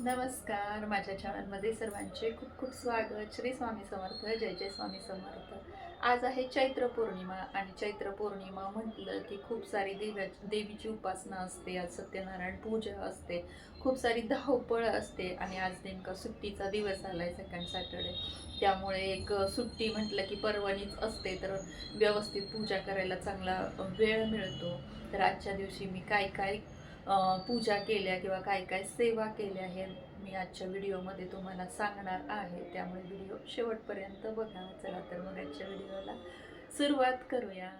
नमस्कार माझ्या चॅनलमध्ये सर्वांचे खूप खूप स्वागत. श्री स्वामी समर्थ जय जय स्वामी समर्थ. आज आहे चैत्र पौर्णिमा आणि चैत्र पौर्णिमा म्हटलं की खूप सारी देव्या देवीची उपासना असते आज सत्यनारायण पूजा असते खूप सारी धावपळ असते आणि आज नेमका सुट्टीचा दिवस आला आहे सेकंड सॅटर्डे त्यामुळे एक सुट्टी म्हटलं की पर्वणीच असते तर व्यवस्थित पूजा करायला चांगला वेळ मिळतो. तर आजच्या दिवशी मी काय काय पूजा केल्या किंवा काय काय सेवा केल्या हे मी आजच्या व्हिडिओमध्ये तुम्हाला सांगणार आहे. त्यामुळे व्हिडिओ शेवटपर्यंत बघा. चला तर मग आजच्या व्हिडिओला सुरुवात करूया.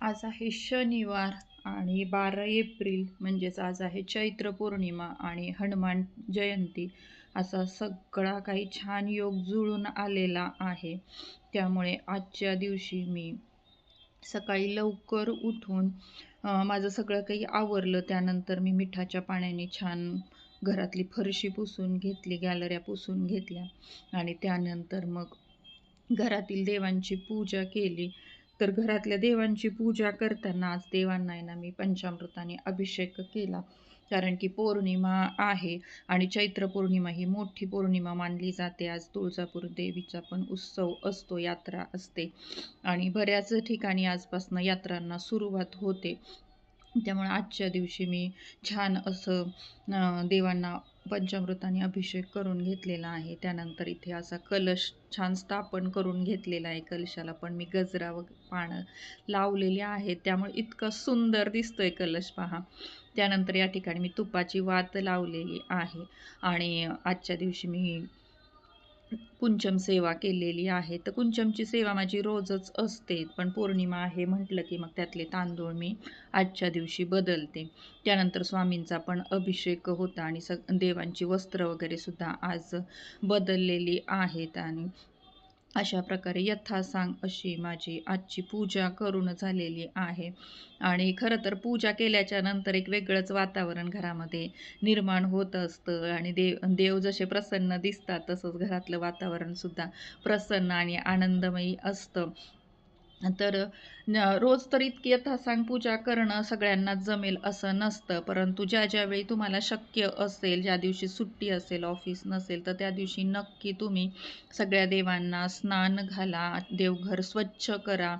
आज आहे शनिवार आणि बारा एप्रिल म्हणजेच आज आहे चैत्र पौर्णिमा आणि हनुमान जयंती. असा सगळा काही छान योग जुळून आलेला आहे. त्यामुळे आजच्या दिवशी मी सकाळी लवकर उठून माझं सगळं काही आवरलं. त्यानंतर मी मिठाच्या पाण्याने छान घरातली फरशी पुसून घेतली गॅलऱ्या पुसून घेतल्या आणि त्यानंतर मग घरातील देवांची पूजा केली. तर घरातल्या देवांची पूजा करताना आज देवांना आहे ना मी पंचामृताने अभिषेक केला. कारण की पौर्णिमा आहे आणि चैत्र पौर्णिमा ही मोठी पौर्णिमा मानली जाते. आज तुळजापूर देवीचा पण उत्सव असतो यात्रा असते. आणि बऱ्याच ठिकाणी आजपासून यात्रांना सुरुवात होते. त्यामुळे आजच्या दिवशी मी छान असं देवांना पंचामृताने अभिषेक करून घेतलेला आहे. त्यानंतर इथे असा कलश छान स्थापन करून घेतलेला आहे. कलशाला पण मी गजरा व पानं लावलेली आहेत. त्यामुळे इतकं सुंदर दिसतोय कलश पहा. त्यानंतर या ठिकाणी मी तुपाची वात लावलेली आहे. आणि आजच्या दिवशी मी कुंचम सेवा केलेली आहे. तर कुंचमची सेवा माझी रोजच असते. पण पौर्णिमा आहे म्हटलं की मग त्यातले तांदूळ मी आजच्या दिवशी बदलते. त्यानंतर स्वामींचा पण अभिषेक होता आणि सग देवांची वस्त्र वगैरे सुद्धा आज बदललेली आहेत आणि अशा प्रकारे यथा सांग अशी माझी आजची पूजा करून झालेली आहे. आणि खरं तर पूजा केल्याच्यानंतर एक वेगळंच वातावरण घरामध्ये निर्माण होत असतं. आणि देव देव जसे प्रसन्न दिसतात तसंच घरातलं वातावरणसुद्धा प्रसन्न आणि आनंदमयी असतं. तर रोज तर इतकी यथासांग पूजा करणं सगळ्यांना जमेल असं नसतं. परंतु ज्या ज्यावेळी तुम्हाला शक्य असेल ज्या दिवशी सुट्टी असेल ऑफिस नसेल तर त्या दिवशी नक्की तुम्ही सगळ्या देवांना स्नान घाला देवघर स्वच्छ करा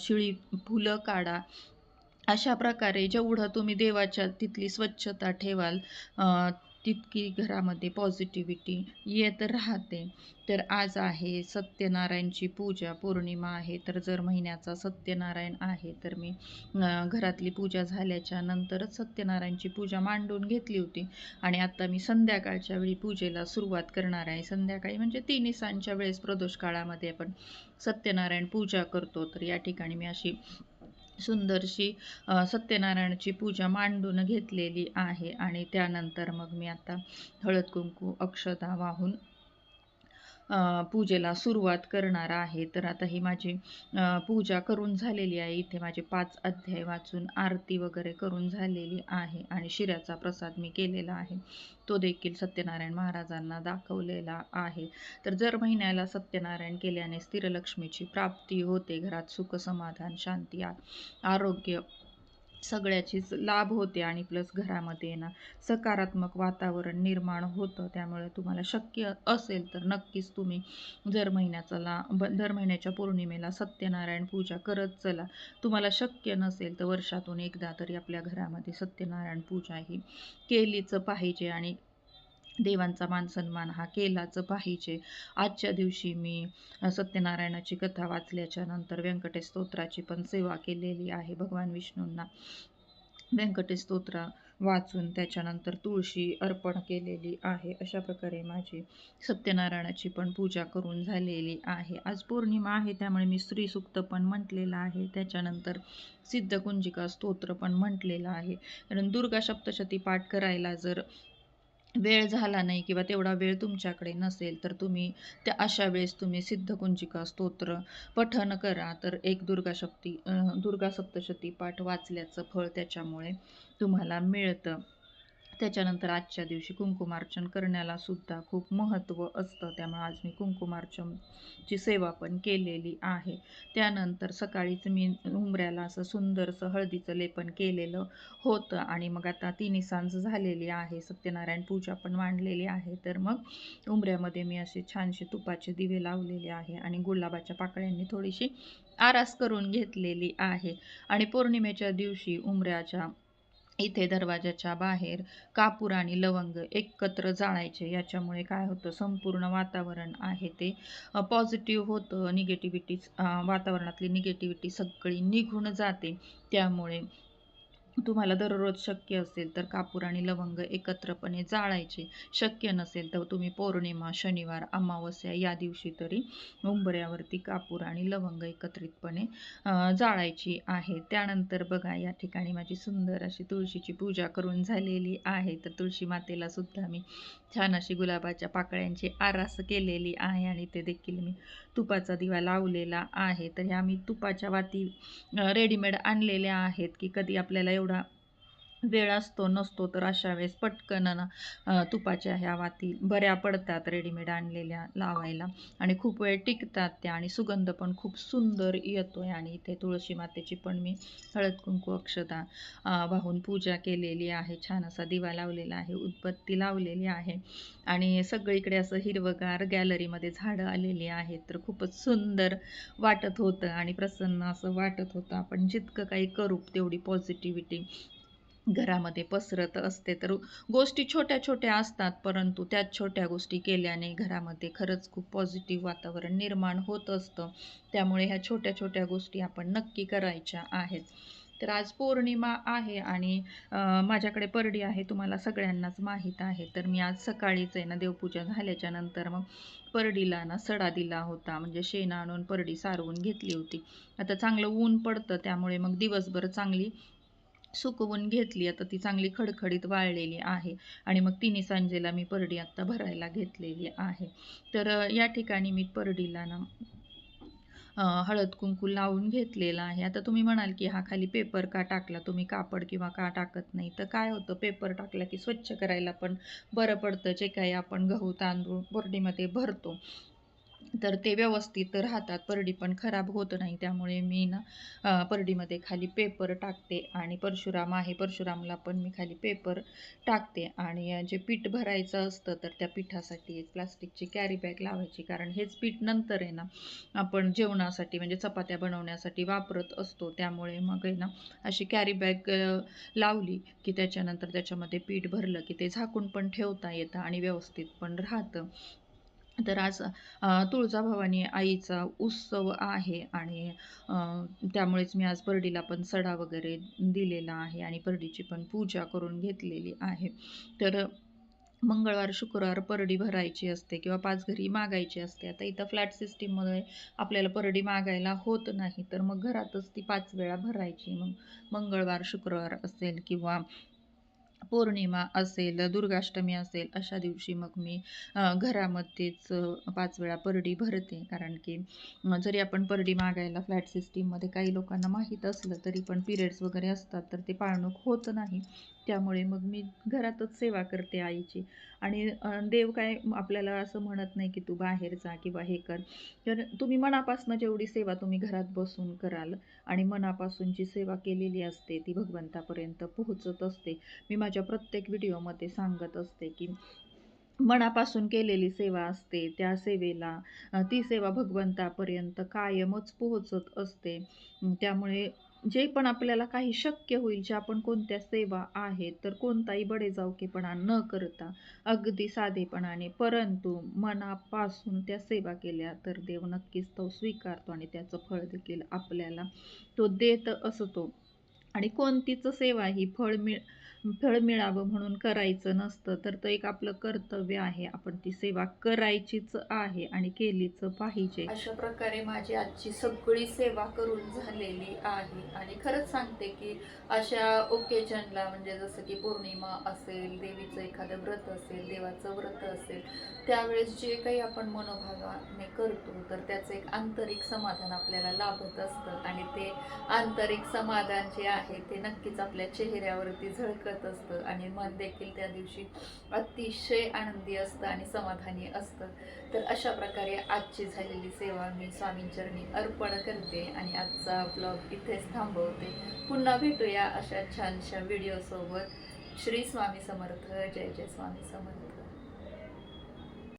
शिळी फुलं काढा. अशा प्रकारे जेवढं तुम्ही देवाच्या तिथली स्वच्छता ठेवाल तितकी घरामध्ये पॉझिटिव्हिटी येत राहते. तर आज आहे सत्यनारायणची पूजा पौर्णिमा आहे. तर जर महिन्याचा सत्यनारायण आहे तर मी घरातली पूजा झाल्याच्या नंतरच सत्यनारायणची पूजा मांडून घेतली होती. आणि आता मी संध्याकाळच्या वेळी पूजेला सुरुवात करणार आहे. संध्याकाळी म्हणजे तिन्ही सांच्या वेळेस प्रदोष काळामध्ये आपण सत्यनारायण पूजा करतो. तर या ठिकाणी मी अशी सुंदरशी सत्यनारायणची सत्यनारायणाची पूजा मांडून घेतलेली आहे. आणि त्यानंतर मग मी आता हळद कुंकू अक्षता वाहून पूजेला सुरुवात करणार आहे. तर आता ही माझी पूजा करून झालेली आहे. इथे माझे पाच अध्याय वाचून आरती वगैरे करून झालेली आहे आणि शिऱ्याचा प्रसाद मी केलेला आहे. तो देखील सत्यनारायण महाराजांना दाखवलेला आहे. तर जर महिन्याला सत्यनारायण केल्याने स्थिरलक्ष्मीची प्राप्ती होते घरात सुख समाधान शांती आरोग्य सगळ्याचीच लाभ होते आणि प्लस घरामध्ये ना सकारात्मक वातावरण निर्माण होतं. त्यामुळे तुम्हाला शक्य असेल तर नक्कीच तुम्ही दर महिन्याचा ला ब दर महिन्याच्या पौर्णिमेला सत्यनारायण पूजा करत चला. तुम्हाला शक्य नसेल तर वर्षातून एकदा तरी आपल्या घरामध्ये सत्यनारायण पूजा ही केलीच पाहिजे आणि देवांचा मान सन्मान हा केलाच पाहिजे. आजच्या दिवशी मी सत्यनारायणाची कथा वाचल्याच्या नंतर व्यंकटेश स्तोत्राची पण सेवा केलेली आहे भगवान विष्णूंना. व्यंकटेश स्तोत्र वाचून त्याच्यानंतर तुळशी अर्पण केलेली आहे. अशा प्रकारे माझी सत्यनारायणाची पण पूजा करून झालेली आहे. आज पौर्णिमा आहे त्यामुळे मी स्त्रीसुक्त पण म्हटलेलं आहे. त्याच्यानंतर सिद्धकुंजिका स्तोत्र पण म्हटलेलं आहे. कारण दुर्गा सप्तशती पाठ करायला जर वेळ झाला नाही किंवा तेवढा वेळ तुमच्याकडे नसेल तर तुम्ही त्या अशा वेळेस तुम्ही सिद्धकुंजिका स्तोत्र पठन करा. तर एक दुर्गा शक्ती दुर्गा सप्तशती पाठ वाचल्याचं फळ त्याच्यामुळे तुम्हाला मिळतं. त्याच्यानंतर आजच्या दिवशी कुंकुमार्चन करण्याला सुद्धा खूप महत्त्व असतं. त्यामुळे आज मी कुंकुमार्चनची सेवा पण केलेली आहे. त्यानंतर सकाळीच मी उंबऱ्याला असं सुंदरसं हळदीचं लेपन केलेलं होतं आणि मग आता तिन्ही सांज झालेली आहे. सत्यनारायण पूजा पण मांडलेली आहे. तर मग उंबऱ्यामध्ये मी असे छानसे तुपाचे दिवे लावलेले आहे आणि गुलाबाच्या पाकळ्यांनी थोडीशी आरास करून घेतलेली आहे. आणि पौर्णिमेच्या दिवशी उमऱ्याच्या इथे दरवाजाच्या बाहेर कापूर आणि लवंग एकत्र जाळायचे. याच्यामुळे काय होतं? संपूर्ण वातावरण आहे ते पॉझिटिव्ह होतं. निगेटिव्हिटी वातावरणातली निगेटिव्हिटी सगळी निघून जाते. त्यामुळे तुम्हाला दररोज शक्य असेल तर कापूर आणि लवंग एकत्रपणे जाळायचे. शक्य नसेल तर तुम्ही पौर्णिमा शनिवार अमावस्या या दिवशी तरी उंबऱ्यावरती कापूर आणि लवंग एकत्रितपणे जाळायची आहे. त्यानंतर बघा या ठिकाणी माझी सुंदर अशी तुळशीची पूजा करून झालेली आहे. तर तुळशी मातेला सुद्धा मी छान अशी गुलाबाच्या पाकळ्यांची आरास केलेली आहे आणि ते देखील मी तुपाचा दिवा लावलेला आहे. तर ह्या मी तुपाच्या वाती रेडीमेड आणलेल्या आहेत की कधी आपल्याला एवढा वेळ असतो नसतो तर अशा वेळेस पटकन तुपाच्या ह्या वाती बऱ्या पडतात रेडीमेड आणलेल्या लावायला आणि खूप वेळ टिकतात त्या आणि सुगंध पण खूप सुंदर येतोय आणि इथे तुळशी मातेची पण मी हळद कुंकू अक्षता वाहून पूजा केलेली आहे. छान असा दिवा लावलेला आहे उत्पत्ती लावलेली आहे आणि सगळीकडे असं हिरवगार गॅलरीमध्ये झाडं आलेली आहेत तर खूपच सुंदर वाटत होतं आणि प्रसन्न असं वाटत होतं. आपण जितकं काही करू तेवढी पॉझिटिव्हिटी घरामध्ये पसरत असते तर गोष्टी छोट्या छोट्या असतात परंतु त्याच छोट्या गोष्टी केल्याने घरामध्ये खरंच खूप पॉझिटिव्ह वातावरण निर्माण होत असतं. त्यामुळे ह्या छोट्या छोट्या गोष्टी आपण नक्की करायच्या आहेत. तर आज पौर्णिमा आहे आणि माझ्याकडे परडी आहे तुम्हाला सगळ्यांनाच माहीत आहे. तर मी आज सकाळीच आहे ना देवपूजा झाल्याच्यानंतर मग परडीला ना सडा दिला होता. म्हणजे शेण आणून परडी सारवून घेतली होती. आता चांगलं ऊन पडतं त्यामुळे मग दिवसभर चांगली सुकवून घेतली. आता ती चांगली खडखडीत वाळलेली आहे. आणि मग तिन्ही सांजेला मी परडी आत्ता भरायला घेतलेली आहे. तर या ठिकाणी मी परडीला ना हळद कुंकू लावून घेतलेला आहे. आता तुम्ही म्हणाल की हा खाली पेपर का टाकला? तुम्ही कापड किंवा का टाकत नाही? तर काय होतं? पेपर टाकला की स्वच्छ करायला पण बरं पडतं. जे काही आपण गहू तांदूळ बोर्डीमध्ये भरतो. तर ते व्यवस्थित राहतात. परडी पण खराब होत नाही. त्यामुळे मी ना परडीमध्ये खाली पेपर टाकते आणि परशुराम आहे. परशुरामला पण मी खाली पेपर टाकते आणि जे पीठ भरायचं असतं तर त्या पिठासाठी एक प्लास्टिकची कॅरी बॅग लावायची. कारण हेच पीठ नंतर आहे ना आपण जेवणासाठी म्हणजे चपात्या बनवण्यासाठी वापरत असतो. त्यामुळे मग आहे ना अशी कॅरी बॅग लावली की त्याच्यानंतर त्याच्यामध्ये पीठ भरलं की ते झाकून पण ठेवता येतं आणि व्यवस्थित पण राहतं. तर आज तुळजाभवानी आईचा उत्सव आहे आणि त्यामुळेच मी आज परडीला पण सडा वगैरे दिलेला आहे आणि परडीची पण पूजा करून घेतलेली आहे. तर मंगळवार शुक्रवार परडी भरायची असते किंवा पाच घरी मागायची असते. आता इथं फ्लॅट सिस्टीममध्ये आपल्याला परडी मागायला होत नाही. तर मग घरातच ती पाच वेळा भरायची. मग मंगळवार शुक्रवार असेल किंवा पौर्णिमा असेल दुर्गाष्टमी असेल अशा दिवशी मग मी घरामध्येच पाच वेळा परडी भरते. कारण की जरी आपण परडी मागायला फ्लॅट सिस्टीममध्ये काही लोकांना माहीत असलं तरी पण पिरियड्स वगैरे असतात तर ते पाळणूक होत नाही. त्यामुळे मग मी घरातच सेवा करते आईची. आणि देव काय आपल्याला असं म्हणत नाही की तू बाहेर जा किंवा हे कर. तर तुम्ही मनापासून जेवढी सेवा तुम्ही घरात बसून कराल आणि मनापासून जी सेवा केलेली असते ती भगवंतापर्यंत पोहोचत असते. मी माझ्या प्रत्येक व्हिडिओमध्ये सांगत असते की मनापासून केलेली सेवा असते त्या सेवेला ती सेवा भगवंतापर्यंत कायमच पोहोचत असते. त्यामुळे जे पण आपल्याला काही शक्य होईल ज्या आपण कोणत्या सेवा आहेत तर कोणताही बडेजावकेपणा न करता अगदी साधेपणाने परंतु मनापासून त्या सेवा केल्या तर देव नक्कीच तो स्वीकारतो आणि त्याचं फळ देखील आपल्याला तो देत असतो. आणि कोणतीच सेवा ही फळ मिळ फळ मिळावं म्हणून करायचं नसतं तर ते एक आपलं कर्तव्य आहे. आपण ती सेवा करायचीच आहे आणि केलीच पाहिजे. अशा प्रकारे माझी आजची सगळी सेवा करून झालेली आहे. आणि खरंच सांगते की अशा ओकेजनला म्हणजे जसं की पौर्णिमा असेल देवीचं एखादं व्रत असेल देवाचं व्रत असेल त्यावेळेस जे काही आपण मनोभावाने करतो तर त्याचं एक आंतरिक समाधान आपल्याला लाभत असतं. आणि ते आंतरिक समाधान जे आहे ते नक्कीच आपल्या चेहऱ्यावरती झळकत फिरत असतं आणि मन देखील त्या दिवशी अतिशय आनंदी असतं आणि समाधानी असतं. तर अशा प्रकारे आजची झालेली सेवा मी स्वामींचरणी अर्पण करते आणि आजचा ब्लॉग इथेच थांबवते. पुन्हा भेटूया अशा छानशा व्हिडिओसोबत श्री स्वामी समर्थ. जय जय स्वामी समर्थ.